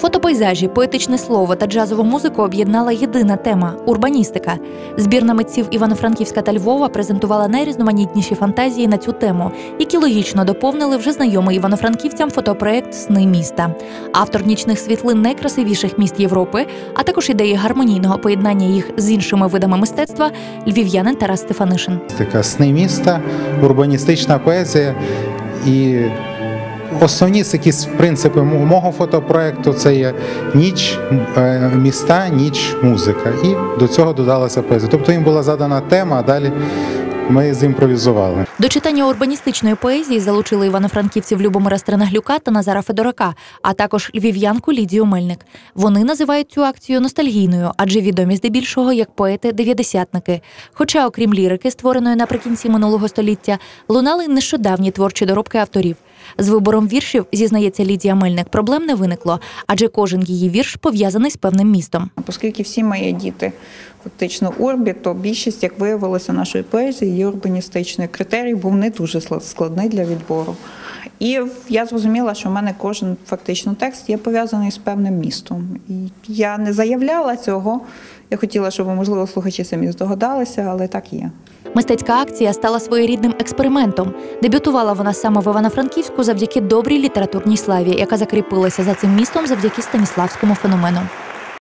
Фотопейзажі, поетичне слово та джазову музику об'єднала єдина тема урбаністика. Збірна митців Івано-Франківська та Львова презентувала найрізноманітніші фантазії на цю тему, які логічно доповнили вже знайомий івано-франківцям фотопроект Сни міста. Автор нічних світлин найкрасивіших міст Європи, а також ідеї гармонійного поєднання їх з іншими видами мистецтва львів'янин Тарас Стефанишин. така сни міста, урбаністична поезія. І основні такі принципи мого фотопроекту це є ніч е, міста, ніч музика. І до цього додалася поезія. Тобто їм була задана тема, а далі ми зімпровізували. До читання урбаністичної поезії залучили івано-франківців Любомира Стринаглюка та Назара Федорака, а також львів'янку Лідію Мельник. Вони називають цю акцію ностальгійною, адже відомі здебільшого як поети-дев'ятдесятники. Хоча, окрім лірики, створеної наприкінці минулого століття, лунали нещодавні творчі доробки авторів. З вибором віршів, зізнається Лідія Мельник, проблем не виникло, адже кожен її вірш пов'язаний з певним містом. Оскільки всі мої діти фактично урбі, то більшість, як виявилося, нашої поезії є урбаністичною. Критерій був не дуже складний для відбору. І я зрозуміла, що в мене кожен фактично текст є пов'язаний з певним містом. І я не заявляла цього. Я хотіла, щоб, можливо, слухачі самі здогадалися, але так є. Мистецька акція стала своєрідним експериментом. Дебютувала вона саме в Івано-Франківську завдяки добрій літературній славі, яка закріпилася за цим містом завдяки станіславському феномену.